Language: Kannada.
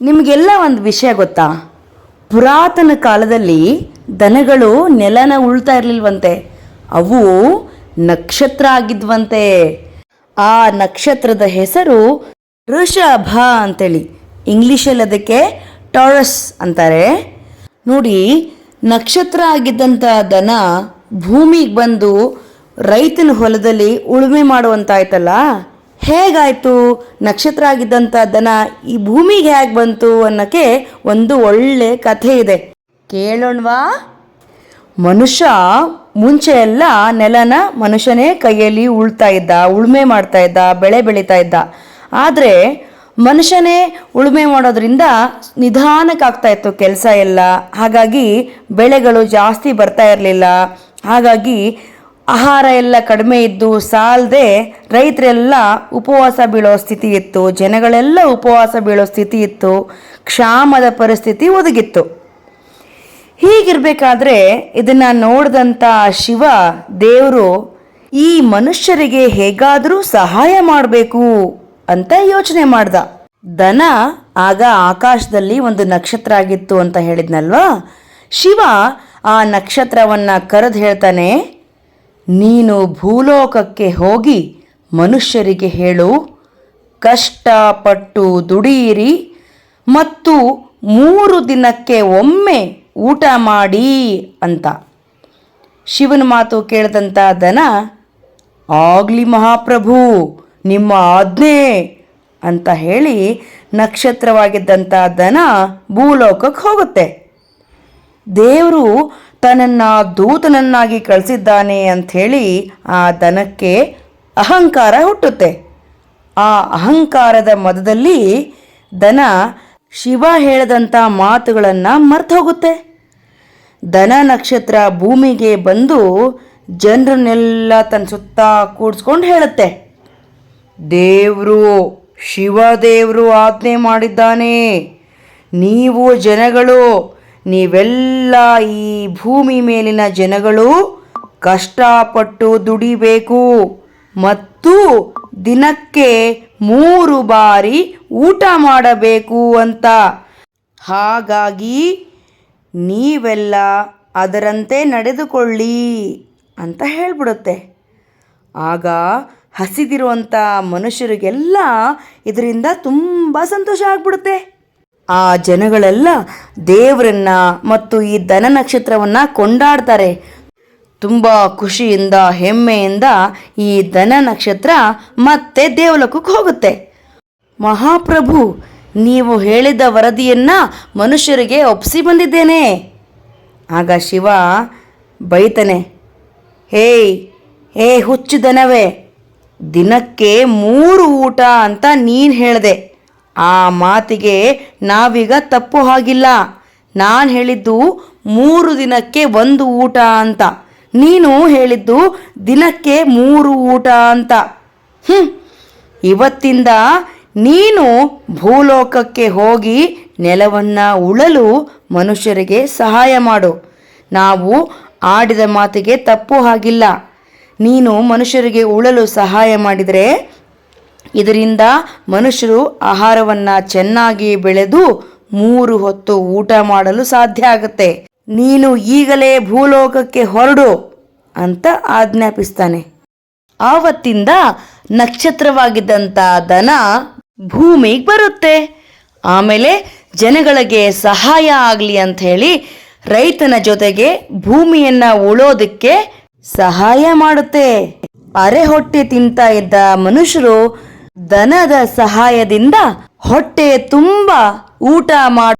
ನಿಮಗೆಲ್ಲ ಒಂದು ವಿಷಯ ಗೊತ್ತಾ? ಪುರಾತನ ಕಾಲದಲ್ಲಿ ದನಗಳು ನೆಲನ ಉಳ್ತಾ ಇರಲಿಲ್ವಂತೆ. ಅವು ನಕ್ಷತ್ರ ಆಗಿದ್ವಂತೆ. ಆ ನಕ್ಷತ್ರದ ಹೆಸರು ಋಷಭ ಅಂತೇಳಿ. ಇಂಗ್ಲೀಷಲ್ಲಿ ಅದಕ್ಕೆ ಟಾರಸ್ ಅಂತಾರೆ. ನೋಡಿ, ನಕ್ಷತ್ರ ಆಗಿದ್ದಂಥ ದನ ಭೂಮಿಗೆ ಬಂದು ರೈತನ ಹೊಲದಲ್ಲಿ ಉಳುಮೆ ಮಾಡುವಂತಾಯ್ತಲ್ಲ? ಹೇಗಾಯ್ತು? ನಕ್ಷತ್ರ ಆಗಿದ್ದಂಥ ದನ ಈ ಭೂಮಿಗೆ ಹೇಗೆ ಬಂತು ಅನ್ನೋಕ್ಕೆ ಒಂದು ಒಳ್ಳೆ ಕಥೆ ಇದೆ. ಕೇಳೋಣವಾ? ಮನುಷ್ಯ ಮುಂಚೆ ಎಲ್ಲ ನೆಲನ ಮನುಷ್ಯನೇ ಕೈಯಲ್ಲಿ ಉಳ್ತಾ ಇದ್ದ, ಉಳುಮೆ ಮಾಡ್ತಾ ಇದ್ದ, ಬೆಳೆ ಬೆಳೀತಾ ಇದ್ದ. ಆದರೆ ಮನುಷ್ಯನೇ ಉಳುಮೆ ಮಾಡೋದ್ರಿಂದ ನಿಧಾನಕ್ಕಾಗ್ತಾ ಇತ್ತು ಕೆಲಸ ಎಲ್ಲ. ಹಾಗಾಗಿ ಬೆಳೆಗಳು ಜಾಸ್ತಿ ಬರ್ತಾ ಇರಲಿಲ್ಲ. ಹಾಗಾಗಿ ಆಹಾರ ಎಲ್ಲ ಕಡಿಮೆ ಇದ್ದು ಸಾಲದೆ ರೈತರೆಲ್ಲ ಉಪವಾಸ ಬೀಳೋ ಸ್ಥಿತಿ ಇತ್ತು, ಜನಗಳೆಲ್ಲ ಉಪವಾಸ ಬೀಳೋ ಸ್ಥಿತಿ ಇತ್ತು, ಕ್ಷಾಮದ ಪರಿಸ್ಥಿತಿ ಒದಗಿತ್ತು. ಹೀಗಿರಬೇಕಾದ್ರೆ ಇದನ್ನು ನೋಡಿದಂಥ ಶಿವ ದೇವರು ಈ ಮನುಷ್ಯರಿಗೆ ಹೇಗಾದರೂ ಸಹಾಯ ಮಾಡಬೇಕು ಅಂತ ಯೋಚನೆ ಮಾಡ್ದ. ದನ ಆಗ ಆಕಾಶದಲ್ಲಿ ಒಂದು ನಕ್ಷತ್ರ ಆಗಿತ್ತು ಅಂತ ಹೇಳಿದ್ನಲ್ವಾ? ಶಿವ ಆ ನಕ್ಷತ್ರವನ್ನ ಕರೆದು ಹೇಳ್ತಾನೆ ನೀನು ಭೂಲೋಕಕ್ಕೆ ಹೋಗಿ ಮನುಷ್ಯರಿಗೆ ಹೇಳು, ಕಷ್ಟಪಟ್ಟು ದುಡಿಯಿರಿ ಮತ್ತು ಮೂರು ದಿನಕ್ಕೆ ಒಮ್ಮೆ ಊಟ ಮಾಡಿ ಅಂತ. ಶಿವನ ಮಾತು ಕೇಳಿದಂಥ ದನ, ಆಗ್ಲಿ ಮಹಾಪ್ರಭು, ನಿಮ್ಮ ಆಜ್ಞೆ ಅಂತ ಹೇಳಿ ನಕ್ಷತ್ರವಾಗಿದ್ದಂಥ ದನ ಭೂಲೋಕಕ್ಕೆ ಹೋಗುತ್ತೆ. ದೇವರು ತನ್ನನ್ನು ದೂತನನ್ನಾಗಿ ಕಳಿಸಿದ್ದಾನೆ ಅಂಥೇಳಿ ಆ ದನಕ್ಕೆ ಅಹಂಕಾರ ಹುಟ್ಟುತ್ತೆ. ಆ ಅಹಂಕಾರದ ಮದದಲ್ಲಿ ದನ ಶಿವ ಹೇಳದಂಥ ಮಾತುಗಳನ್ನು ಮರ್ತು ಹೋಗುತ್ತೆ ದನ ನಕ್ಷತ್ರ ಭೂಮಿಗೆ ಬಂದು ಜನರನ್ನೆಲ್ಲ ತನ್ನ ಸುತ್ತ ಕೂಡಿಸ್ಕೊಂಡು ಹೇಳುತ್ತೆ. ದೇವರು, ಶಿವದೇವರು ಆಜ್ಞೆ ಮಾಡಿದ್ದಾನೆ. ನೀವು ಜನಗಳು ನೀವೆಲ್ಲ ಈ ಭೂಮಿ ಮೇಲಿನ ಜನಗಳು ಕಷ್ಟಪಟ್ಟು ದುಡಿಬೇಕು ಮತ್ತು ದಿನಕ್ಕೆ ಮೂರು ಬಾರಿ ಊಟ ಮಾಡಬೇಕು ಅಂತ. ಹಾಗಾಗಿ ನೀವೆಲ್ಲ ಅದರಂತೆ ನಡೆದುಕೊಳ್ಳಿ ಅಂತ ಹೇಳ್ಬಿಡುತ್ತೆ. ಆಗ ಹಸಿದಿರುವಂಥ ಮನುಷ್ಯರಿಗೆಲ್ಲ ಇದರಿಂದ ತುಂಬ ಸಂತೋಷ ಆಗ್ಬಿಡುತ್ತೆ. ಆ ಜನಗಳೆಲ್ಲ ದೇವರನ್ನ ಮತ್ತು ಈ ದನ ನಕ್ಷತ್ರವನ್ನು ಕೊಂಡಾಡ್ತಾರೆ. ತುಂಬ ಖುಷಿಯಿಂದ, ಹೆಮ್ಮೆಯಿಂದ ಈ ದನ ನಕ್ಷತ್ರ ಮತ್ತೆ ದೇವಲೋಕಕ್ಕೆ ಹೋಗುತ್ತೆ. ಮಹಾಪ್ರಭು, ನೀವು ಹೇಳಿದ ವರದಿಯನ್ನ ಮನುಷ್ಯರಿಗೆ ಒಪ್ಪಿಸಿ ಬಂದಿದ್ದೇನೆ. ಆಗ ಶಿವ ಬೈತಾನೆ, ಹೇಯ್, ಹೇ ಹುಚ್ಚು ದನವೇ, ದಿನಕ್ಕೆ ಮೂರು ಊಟ ಅಂತ ನೀನು ಹೇಳಿದೆ. ಆ ಮಾತಿಗೆ ನಾವೀಗ ತಪ್ಪು ಹಾಗಿಲ್ಲ. ನಾನು ಹೇಳಿದ್ದು ಮೂರು ದಿನಕ್ಕೆ ಒಂದು ಊಟ ಅಂತ. ನೀನು ಹೇಳಿದ್ದು ದಿನಕ್ಕೆ ಮೂರು ಊಟ ಅಂತ. ಹ್ಞೂ ಇವತ್ತಿಂದ ನೀನು ಭೂಲೋಕಕ್ಕೆ ಹೋಗಿ ನೆಲವನ್ನು ಉಳಲು ಮನುಷ್ಯರಿಗೆ ಸಹಾಯ ಮಾಡು. ನಾವು ಆಡಿದ ಮಾತಿಗೆ ತಪ್ಪು ಹಾಗಿಲ್ಲ. ನೀನು ಮನುಷ್ಯರಿಗೆ ಉಳಲು ಸಹಾಯ ಮಾಡಿದರೆ ಇದರಿಂದ ಮನುಷ್ಯರು ಆಹಾರವನ್ನು ಚೆನ್ನಾಗಿ ಬೆಳೆದು ಮೂರು ಹೊತ್ತು ಊಟ ಮಾಡಲು ಸಾಧ್ಯ ಆಗುತ್ತೆ. ನೀನು ಈಗಲೇ ಭೂಲೋಕಕ್ಕೆ ಹೊರಡು ಅಂತ ಆಜ್ಞಾಪಿಸ್ತಾನೆ. ಆವತ್ತಿಂದ ನಕ್ಷತ್ರವಾಗಿದ್ದಂಥ ದನ ಭೂಮಿಗೆ ಬರುತ್ತೆ. ಆಮೇಲೆ ಜನಗಳಿಗೆ ಸಹಾಯ ಆಗಲಿ ಅಂತ ಹೇಳಿ ರೈತನ ಜೊತೆಗೆ ಭೂಮಿಯನ್ನ ಉಳೋದಕ್ಕೆ ಸಹಾಯ ಮಾಡುತ್ತೆ. ಅರೆ ಹೊಟ್ಟೆ ತಿಂತ ಇದ್ದ ಮನುಷ್ಯರು ದನದ ಸಹಾಯದಿಂದ ಹೊಟ್ಟೆ ತುಂಬ ಊಟ ಮಾಡ